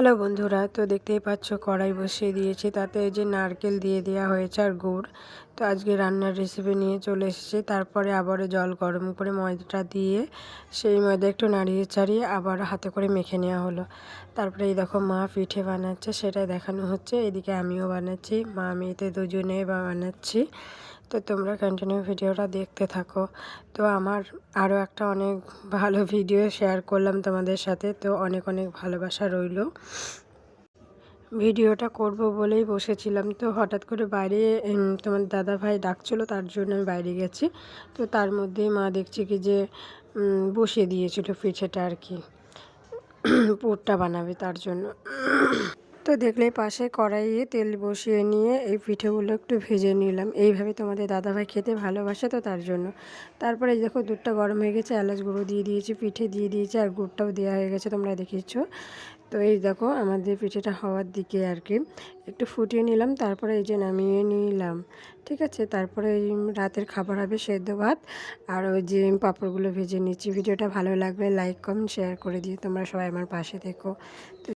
Hello বন্ধুরা, তো দেখতেই পাচ্ছ কড়াই বসিয়ে দিয়েছি, তাতে এই যে নারকেল দিয়ে দেওয়া হয়েছে আর গুড়। তো আজকে রান্নার রেসিপি নিয়ে চলে এসেছি, তারপরে আবারও জল গরম করে ময়দাটা দিয়ে সেই ময়দা একটু নাড়িয়ে চাড়িয়ে আবার হাতে করে মেখে নেওয়া হলো। তারপরে এই দেখো মা পিঠে বানাচ্ছে, সেটাই দেখানো হচ্ছে, এদিকে আমিও বানাচ্ছি, মা মেয়েতে দুজনে বা বানাচ্ছি। তো তোমরা কন্টিনিউ ভিডিওটা দেখতে থাকো। তো আমার আরও একটা অনেক ভালো ভিডিও শেয়ার করলাম তোমাদের সাথে, তো অনেক অনেক ভালোবাসা রইল। ভিডিওটা করব বলেই বসেছিলাম, তো হঠাৎ করে বাইরে তোমার দাদা ভাই ডাকছিলো, তার জন্য আমি বাইরে গেছি। তো তার মধ্যেই মা দেখছি কি যে বসিয়ে দিয়েছিল পিঠেটা আর কি, পুরটা বানাবে তার জন্য। তো দেখলে পাশে কড়াইয়ে তেল বসিয়ে নিয়ে এই পিঠেগুলো একটু ভেজে নিলাম। এইভাবে তোমাদের দাদাভাই খেতে ভালোবাসে তো তার জন্য। তারপরে দেখো দুধটা গরম হয়ে গেছে, এলাচ গুঁড়ো দিয়ে দিয়েছি, পিঠে দিয়ে দিয়েছি আর গুড়টাও দেওয়া হয়ে গেছে, তোমরা দেখেছ। তো এই দেখো আমাদের পিঠেটা হওয়ার দিকে আর কি। একটু ফুটিয়ে নিলাম, তারপরে এই যে নামিয়ে নিলাম, ঠিক আছে? তারপরে রাতের খাবার হবে সেদ্ধ ভাত আর ওই যে পাঁপড়গুলো ভেজে নিচ্ছি। ভিডিওটা ভালো লাগবে লাইক, কমেন্ট, শেয়ার করে দিয়ে তোমরা সবাই আমার পাশে থেকো। তো